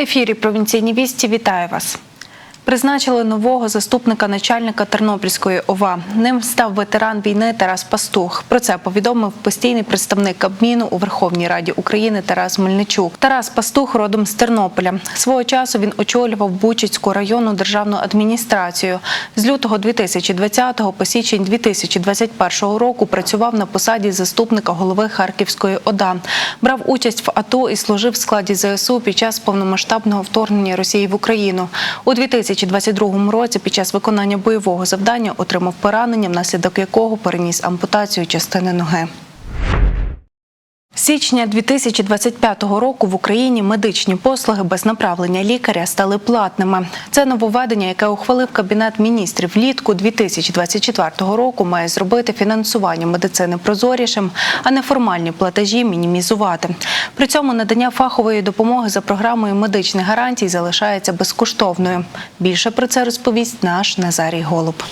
ефірі провінційні вісті вітаю вас. Призначили нового заступника начальника Тернопільської ОВА. Ним став ветеран війни Тарас Пастух. Про це повідомив постійний представник Кабміну у Верховній Раді України Тарас Мельничук. Тарас Пастух родом з Тернополя. Свого часу він очолював Бучицьку районну державну адміністрацію. З лютого 2020 по січень 2021 року працював на посаді заступника голови Харківської ОДА. Брав участь в АТО і служив в складі ЗСУ під час повномасштабного вторгнення Росії в Україну. У 2022 році під час виконання бойового завдання отримав поранення, внаслідок якого переніс ампутацію частини ноги. З Січня 2025 року в Україні медичні послуги без направлення лікаря стали платними. Це нововведення, яке ухвалив Кабінет міністрів влітку 2024 року, має зробити фінансування медицини прозорішим, а неформальні платежі мінімізувати. При цьому надання фахової допомоги за програмою медичних гарантій залишається безкоштовною. Більше про це розповість наш Назарій Голуб.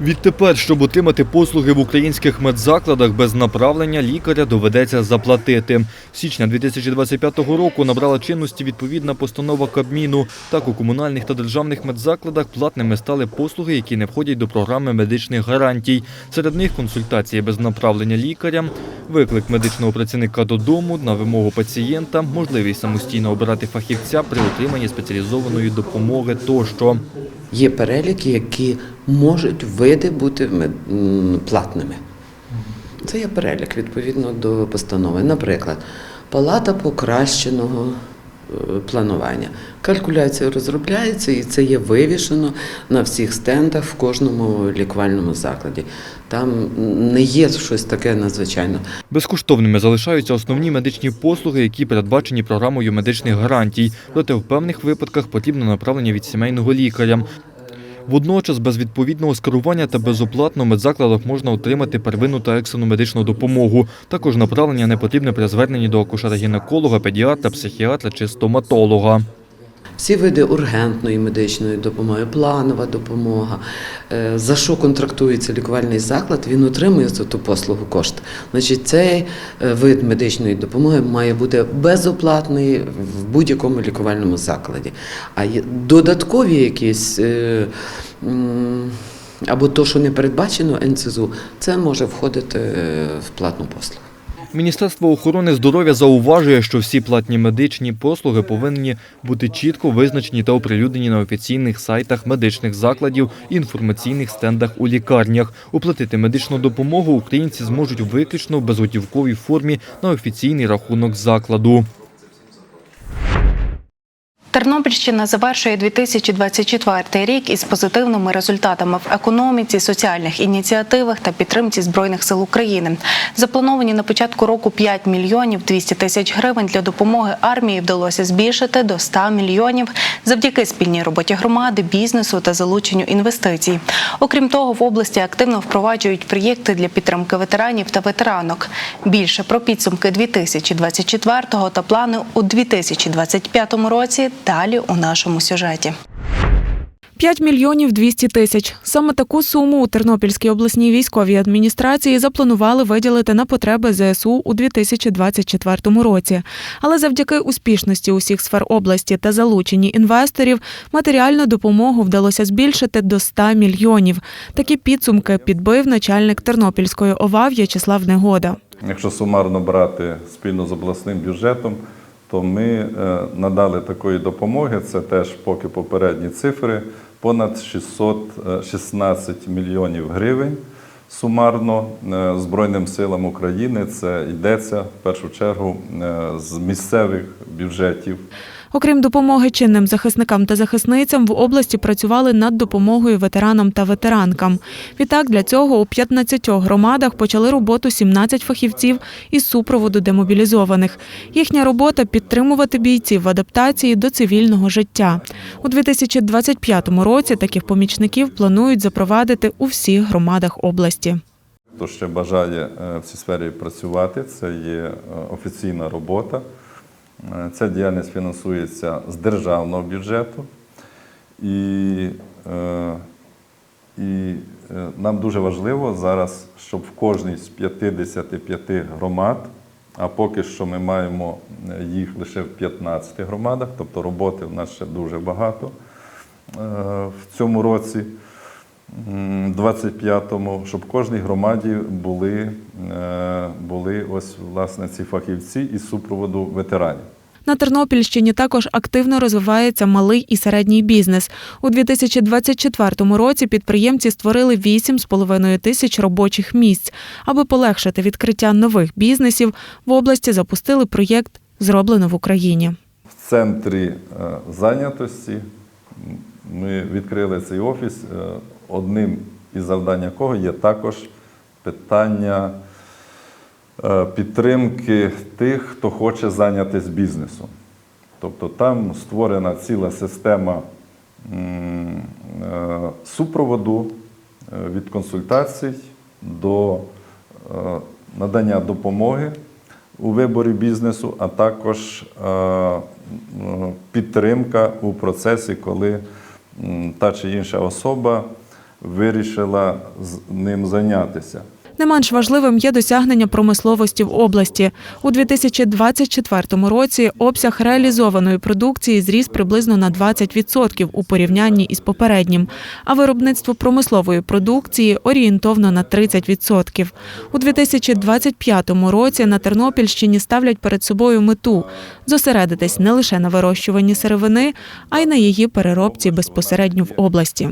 Відтепер, щоб отримати послуги в українських медзакладах без направлення, лікаря доведеться заплатити. З січня 2025 року набрала чинності відповідна постанова Кабміну. Так, у комунальних та державних медзакладах платними стали послуги, які не входять до програми медичних гарантій. Серед них консультації без направлення лікаря, виклик медичного працівника додому на вимогу пацієнта, можливість самостійно обирати фахівця при отриманні спеціалізованої допомоги тощо. Є переліки, які можуть види бути платними. Це є перелік відповідно до постанови. Наприклад, палата покращеного планування. Калькуляція розробляється і це є вивішено на всіх стендах в кожному лікувальному закладі. Там не є щось таке надзвичайно. Безкоштовними залишаються основні медичні послуги, які передбачені програмою медичних гарантій. Проте в певних випадках потрібно направлення від сімейного лікаря. Водночас без відповідного скерування та безоплатно в медзакладах можна отримати первинну та екстрену медичну допомогу. Також направлення не потрібне при зверненні до акушера-гінеколога, педіатра, психіатра чи стоматолога. Всі види ургентної медичної допомоги, планова допомога. Е, За що контрактується лікувальний заклад, він отримує за ту послугу кошти. Значить, цей е, вид медичної допомоги має бути безоплатний в будь-якому лікувальному закладі. А додаткові якісь. е, Або то, що не передбачено НСЗУ, це може входити в платну послугу. Міністерство охорони здоров'я зауважує, що всі платні медичні послуги повинні бути чітко визначені та оприлюднені на офіційних сайтах медичних закладів і інформаційних стендах у лікарнях. Оплатити медичну допомогу українці зможуть виключно в безготівковій формі на офіційний рахунок закладу. Тернопільщина завершує 2024 рік із позитивними результатами в економіці, соціальних ініціативах та підтримці збройних сил України. Заплановані на початку року 5 мільйонів 200 тисяч гривень для допомоги армії вдалося збільшити до 100 мільйонів завдяки спільній роботі громади, бізнесу та залученню інвестицій. Окрім того, в області активно впроваджують проєкти для підтримки ветеранів та ветеранок. Більше про підсумки 2024 та плани у 2025 році далі у нашому сюжеті. 5 мільйонів 200 тисяч. Саме таку суму у Тернопільській обласній військовій адміністрації запланували виділити на потреби ЗСУ у 2024 році. Але завдяки успішності усіх сфер області та залученні інвесторів матеріальну допомогу вдалося збільшити до 100 мільйонів. Такі підсумки підбив начальник Тернопільської ОВА В'ячеслав Негода. Якщо сумарно брати спільно з обласним бюджетом, то ми е, надали такої допомоги, це теж поки попередні цифри, понад 616 мільйонів гривень сумарно е, Збройним силам України. Це йдеться в першу чергу е, з місцевих бюджетів. Окрім допомоги чинним захисникам та захисницям, в області працювали над допомогою ветеранам та ветеранкам. Відтак для цього у 15 громадах почали роботу 17 фахівців із супроводу демобілізованих. Їхня робота підтримувати бійців в адаптації до цивільного життя. У 2025 році таких помічників планують запровадити у всіх громадах області. Хто ще бажає е, в цій сфері працювати, це є е, офіційна робота. Е, Ця діяльність фінансується з державного бюджету. І, е, і е, нам дуже важливо зараз, щоб в кожній з 55 громад а поки що ми маємо їх лише в 15 громадах, тобто роботи в нас ще дуже багато в цьому році. М, 25-му, щоб в кожній громаді були, е, були ось власне ці фахівці із супроводу ветеранів. На Тернопільщині також активно розвивається малий і середній бізнес. У 2024 році підприємці створили 8,5 тисяч робочих місць. Аби полегшити відкриття нових бізнесів, в області запустили проєкт Зроблено в Україні. В центрі е, зайнятості ми відкрили цей офіс, е, одним із завдань якого є також питання е, підтримки тих, хто хоче зайнятися бізнесом. Тобто там створена ціла система е, супроводу е, від консультацій до надання допомоги у виборі бізнесу, а також підтримка у процесі, коли та чи інша особа вирішила з ним зайнятися. Не менш важливим є досягнення промисловості в області. У 2024 році обсяг реалізованої продукції зріс приблизно на 20% у порівнянні із попереднім, а виробництво промислової продукції орієнтовно на 30%. У 2025 році на Тернопільщині ставлять перед собою мету зосередитись не лише на вирощуванні сировини, а й на її переробці безпосередньо в області.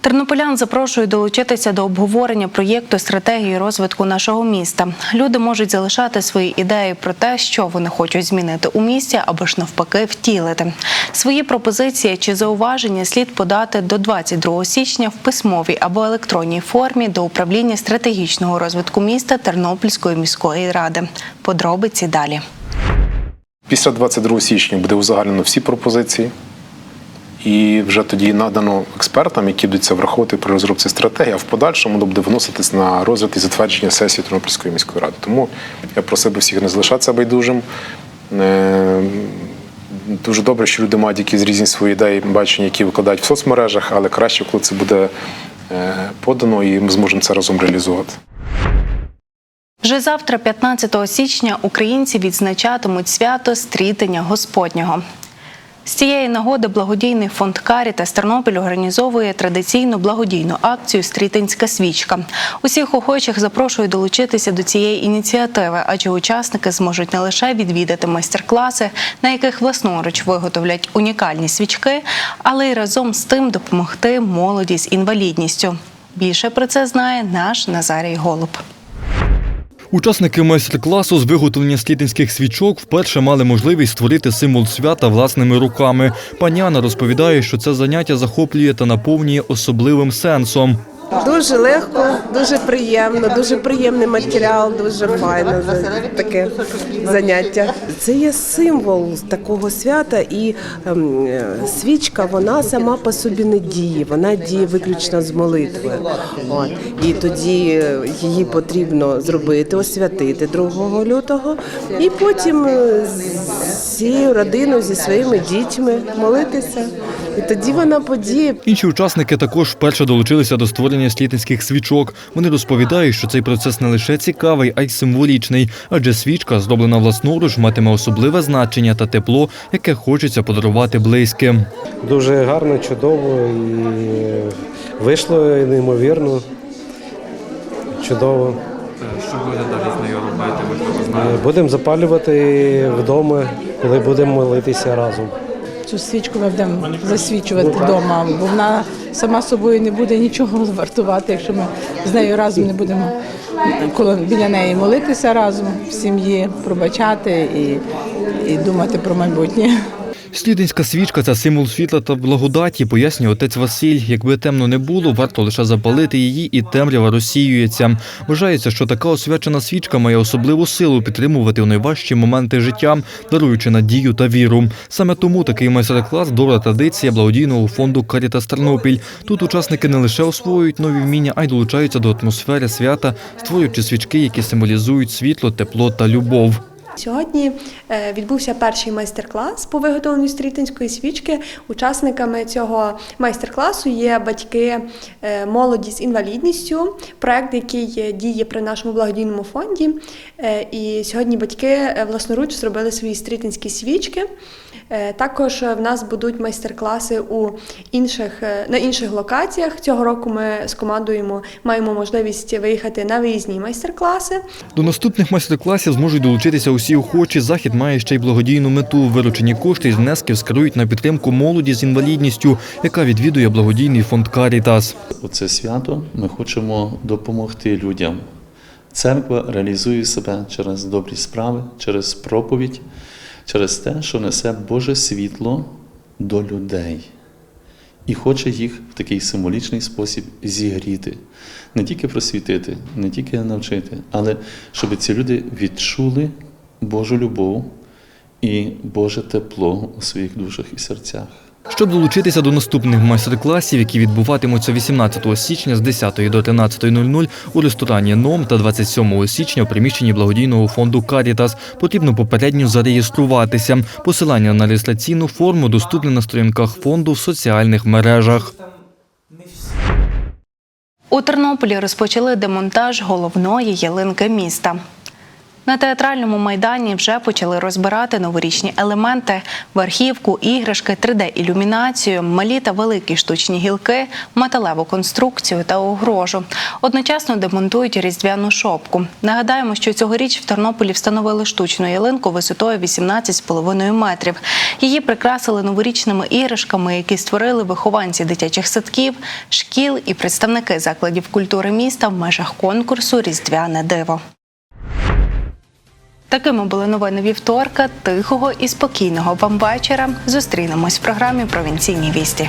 Тернополян запрошую долучитися до обговорення проєкту стратегії розвитку нашого міста. Люди можуть залишати свої ідеї про те, що вони хочуть змінити у місті, або ж навпаки втілити. Свої пропозиції чи зауваження слід подати до 22 січня в письмовій або електронній формі до управління стратегічного розвитку міста Тернопільської міської ради. Подробиці далі. Після 22 січня буде узагальнено всі пропозиції, і вже тоді надано експертам, які будуть це враховувати при розробці стратегії, а в подальшому буде виноситись на розгляд і затвердження сесії Тернопільської міської ради. Тому я просив би всіх не залишатися байдужим. Е, Дуже добре, що люди мають якісь різні свої ідеї, бачення, які викладають в соцмережах, але краще, коли це буде е, подано, і ми зможемо це разом реалізувати. Вже завтра, 15 січня, українці відзначатимуть свято стрітення Господнього. З цієї нагоди благодійний фонд Карітас Тернопіль організовує традиційну благодійну акцію Стрітинська свічка. Усіх охочих запрошую долучитися до цієї ініціативи, адже учасники зможуть не лише відвідати майстер-класи, на яких власноруч виготовлять унікальні свічки, але й разом з тим допомогти молоді з інвалідністю. Більше про це знає наш Назарій Голуб. Учасники майстер-класу з виготовлення слітинських свічок вперше мали можливість створити символ свята власними руками. Пані Анна розповідає, що це заняття захоплює та наповнює особливим сенсом. Дуже легко, дуже приємно, дуже приємний матеріал, дуже файне за- таке заняття. Це є символ такого свята, і ем, свічка вона сама по собі не діє, вона діє виключно з молитви. От. І тоді е, її потрібно зробити, освятити 2 лютого, і потім всією родиною, зі своїми дітьми молитися. І тоді вона подіє Інші учасники також вперше долучилися до створення слітинських свічок. Вони розповідають, що цей процес не лише цікавий, а й символічний, адже свічка, зроблена власноруч, матиме особливе значення та тепло, яке хочеться подарувати близьким. Дуже гарно, чудово і вийшло неймовірно. Чудово. Що буде далі з нею робити? Можливо, Е, Будемо запалювати вдома, коли будемо молитися разом. Цю свічку ми будемо засвічувати вдома, бо вона сама собою не буде нічого вартувати, якщо ми з нею разом не будемо коло біля неї молитися разом в сім'ї, пробачати і, і думати про майбутнє. Слідинська свічка це символ світла та благодаті, пояснює отець Василь. Якби темно не було, варто лише запалити її, і темрява розсіюється. Вважається, що така освячена свічка має особливу силу підтримувати у найважчі моменти життя, даруючи надію та віру. Саме тому такий майстер-клас добра традиція благодійного фонду Карітас Тернопіль. Тут учасники не лише освоюють нові вміння, а й долучаються до атмосфери свята, створюючи свічки, які символізують світло, тепло та любов. Сьогодні е, відбувся перший майстер-клас по виготовленню стрітинської свічки. Учасниками цього майстер-класу є батьки е, молоді з інвалідністю, проект, який е, діє при нашому благодійному фонді. І сьогодні батьки власноруч зробили свої стрітинські свічки. Е, Також е, в нас будуть майстер-класи у інших е, на інших локаціях. Цього року ми з командою маємо можливість виїхати на виїзні майстер-класи. До наступних майстер-класів зможуть долучитися усі охочі. Захід має ще й благодійну мету. Виручені кошти із внесків скерують на підтримку молоді з інвалідністю, яка відвідує благодійний фонд Карітас. У це свято ми хочемо допомогти людям. Церква реалізує себе через добрі справи, через проповідь, через те, що несе Боже світло до людей і хоче їх в такий символічний спосіб зігріти, не тільки просвітити, не тільки навчити, але щоб ці люди відчули Божу любов і Боже тепло у своїх душах і серцях. Щоб долучитися до наступних майстер-класів, які відбуватимуться 18 січня з 10 до 13.00 у ресторані НОМ та 27 січня у приміщенні благодійного фонду Карітас, потрібно попередньо зареєструватися. Посилання на реєстраційну форму доступне на сторінках фонду в соціальних мережах. У Тернополі розпочали демонтаж головної ялинки міста. На театральному майдані вже почали розбирати новорічні елементи: верхівку, іграшки, 3D-ілюмінацію, малі та великі штучні гілки, металеву конструкцію та огрожу. Одночасно демонтують різдвяну шопку. Нагадаємо, що цьогоріч в Тернополі встановили штучну ялинку висотою 18,5 метрів. Її прикрасили новорічними іграшками, які створили вихованці дитячих садків, шкіл і представники закладів культури міста в межах конкурсу Різдвяне диво. Такими були новини вівторка, тихого і спокійного вам вечора. Зустрінемось в програмі Провінційні вісті.